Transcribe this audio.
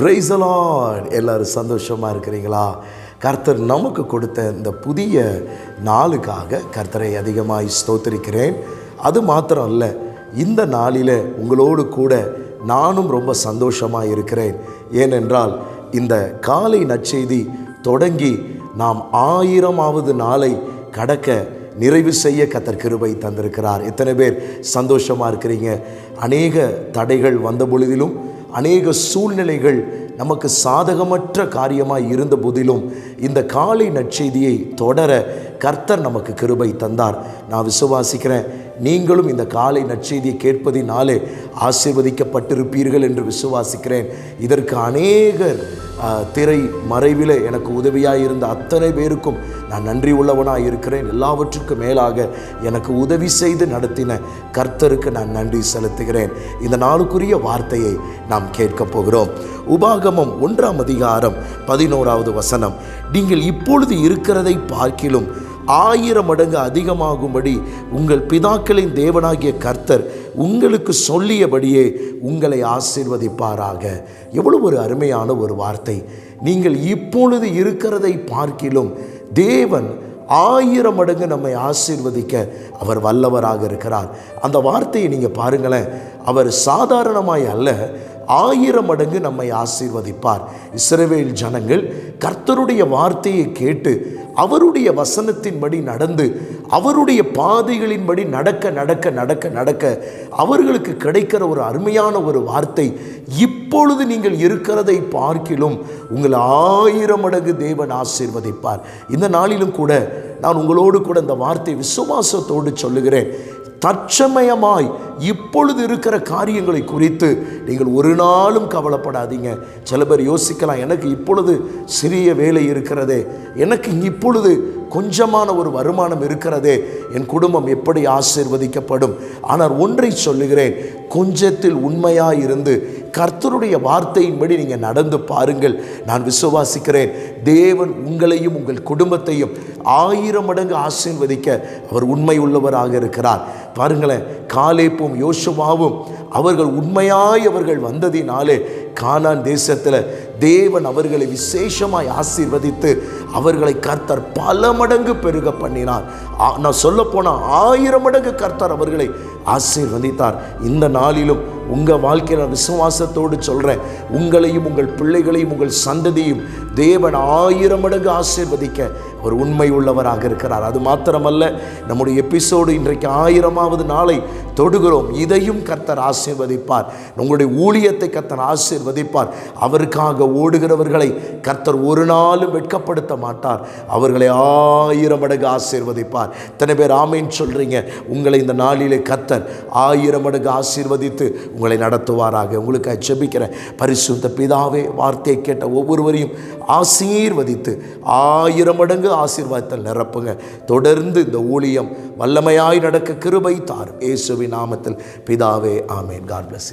பிரைசலான் எல்லோரும் சந்தோஷமாக இருக்கிறீங்களா? கர்த்தர் நமக்கு கொடுத்த இந்த புதிய நாளுக்காக கர்த்தரை அதிகமாக ஸ்தோத்திரிக்கிறேன். அது மாத்திரம் அல்ல இந்த நாளில் உங்களோடு கூட நானும் ரொம்ப சந்தோஷமாக இருக்கிறேன். ஏனென்றால் இந்த காலை நற்செய்தி தொடங்கி நாம் ஆயிரமாவது நாளை கடக்க நிறைவு செய்ய கத்தர் கிருபை தந்திருக்கிறார். எத்தனை பேர் சந்தோஷமாக இருக்கிறீங்க? அநேக தடைகள் வந்த பொழுதிலும் அநேக சூழ்நிலைகள் நமக்கு சாதகமற்ற காரியமாக இருந்த போதிலும் இந்த காலை நற்செய்தியை தொடர கர்த்தர் நமக்கு கிருபை தந்தார். நான் விசுவாசிக்கிறேன் நீங்களும் இந்த காலை நற்செய்தியை கேட்பதினாலே ஆசீர்வதிக்கப்பட்டிருப்பீர்கள் என்று விசுவாசிக்கிறேன். இதற்கு அநேகர் திரை மறைவில் எனக்கு உதவியாக இருந்த அத்தனை பேருக்கும் நான் நன்றி உள்ளவனாக இருக்கிறேன். எல்லாவற்றுக்கும் மேலாக எனக்கு உதவி செய்து நடத்தின கர்த்தருக்கு நான் நன்றி செலுத்துகிறேன். இந்த நாளுக்குரிய வார்த்தையை நாம் கேட்கப் போகிறோம். உபாகமம் ஒன்றாம் அதிகாரம் பதினோராவது வசனம். நீங்கள் இப்பொழுது இருக்கிறதை பார்க்கிலும் ஆயிரம் மடங்கு அதிகமாகும்படி உங்கள் பிதாக்களின் தேவனாகிய கர்த்தர் உங்களுக்கு சொல்லியபடியே உங்களை ஆசீர்வதிப்பாராக. எவ்வளவு ஒரு அருமையான ஒரு வார்த்தை. நீங்கள் இப்பொழுது இருக்கிறதை பார்க்கிலும் தேவன் ஆயிரம் மடங்கு நம்மை ஆசீர்வதிக்க அவர் வல்லவராக இருக்கிறார். அந்த வார்த்தையை நீங்கள் பாருங்களேன். அவர் சாதாரணமாய் அல்ல ஆயிரம் மடங்கு நம்மை ஆசீர்வதிப்பார். இஸ்ரவேல் ஜனங்கள் கர்த்தருடைய வார்த்தையை கேட்டு அவருடைய வசனத்தின்படி நடந்து அவருடைய பாதைகளின்படி நடக்க நடக்க நடக்க நடக்க அவர்களுக்கு கிடைக்கிற ஒரு அருமையான ஒரு வார்த்தை இப்பொழுது நீங்கள் இருக்கிறதை பார்க்கிலும் உங்கள் ஆயிரம் மடங்கு தேவன் ஆசீர்வதிப்பார். இந்த நாளிலும் கூட நான் உங்களோடு கூட இந்த வார்த்தை விசுவாசத்தோடு சொல்லுகிறேன். தற்சமயமாய் இப்பொழுது இருக்கிற காரியங்களை குறித்து நீங்கள் ஒரு நாளும் கவலைப்படாதீங்க. சில பேர் யோசிக்கலாம் எனக்கு இப்பொழுது சிறிய வேலை இருக்கிறதே. எனக்கு இப்பொழுது கொஞ்சமான ஒரு வருமானம் இருக்கிறதே. என் குடும்பம் எப்படி ஆசீர்வதிக்கப்படும்? ஆனால் ஒன்றை சொல்லுகிறேன் கொஞ்சத்தில் உண்மையாக இருந்து கர்த்தருடைய வார்த்தையின்படி நீங்கள் நடந்து பாருங்கள். நான் விசுவாசிக்கிறேன் தேவன் உங்களையும் உங்கள் குடும்பத்தையும் ஆயிரம் மடங்கு ஆசீர்வதிக்க அவர் உண்மை உள்ளவராக இருக்கிறார். பாருங்களேன் காலேப்பும் யோசுவாவும் அவர்கள் உண்மையாய் அவர்கள் வந்ததினாலே கானான் தேசத்தில் தேவன் அவர்களை விசேஷமாய் ஆசீர்வதித்து அவர்களை கர்த்தர் பல மடங்கு பெருக பண்ணினார். ஆ- நான் சொல்ல போனால் ஆயிரம் மடங்கு கர்த்தர் அவர்களை ஆசீர்வதித்தார். இந்த நாளிலும் உங்கள் வாழ்க்கையில் நான் விசுவாசத்தோடு சொல்கிறேன் உங்களையும் உங்கள் பிள்ளைகளையும் உங்கள் சந்ததியும் தேவன் ஆயிரம் மடங்கு ஆசீர்வதிக்க அவர் உண்மை உள்ளவராக இருக்கிறார். அது மாத்திரமல்ல நம்முடைய எபிசோடு இன்றைக்கு ஆயிரமாவது நாளை தொடுகிறோம். இதையும் கர்த்தர் ஆசீர்வதிப்பார். உங்களுடைய ஊழியத்தை கர்த்தர் ஆசீர்வதிப்பார். அவருக்காக ஓடுகிறவர்களை கர்த்தர் ஒரு நாளும் வெட்கப்படுத்த மாட்டார். அவர்களை ஆயிரம் மடங்கு ஆசீர்வதிப்பார். இத்தனை பேர் ஆமைன்னு சொல்கிறீங்க உங்களை இந்த நாளிலே கர்த்தர் ஆயிரம் மடங்கு ஆசீர்வதித்து உங்களை நடத்துவாராக. உங்களுக்கு ஜெபிக்கிற பரிசுத்த பிதாவே வார்த்தையை கேட்ட ஒவ்வொருவரையும் ஆசீர்வதித்து ஆயிரம் மடங்கு ஆசீர்வாதத்தில் நிரப்புங்க. தொடர்ந்து இந்த ஊழியம் வல்லமையாய் நடக்க கிருபை தாரும். இயேசுவின் நாமத்தில் பிதாவே ஆமேன். God plus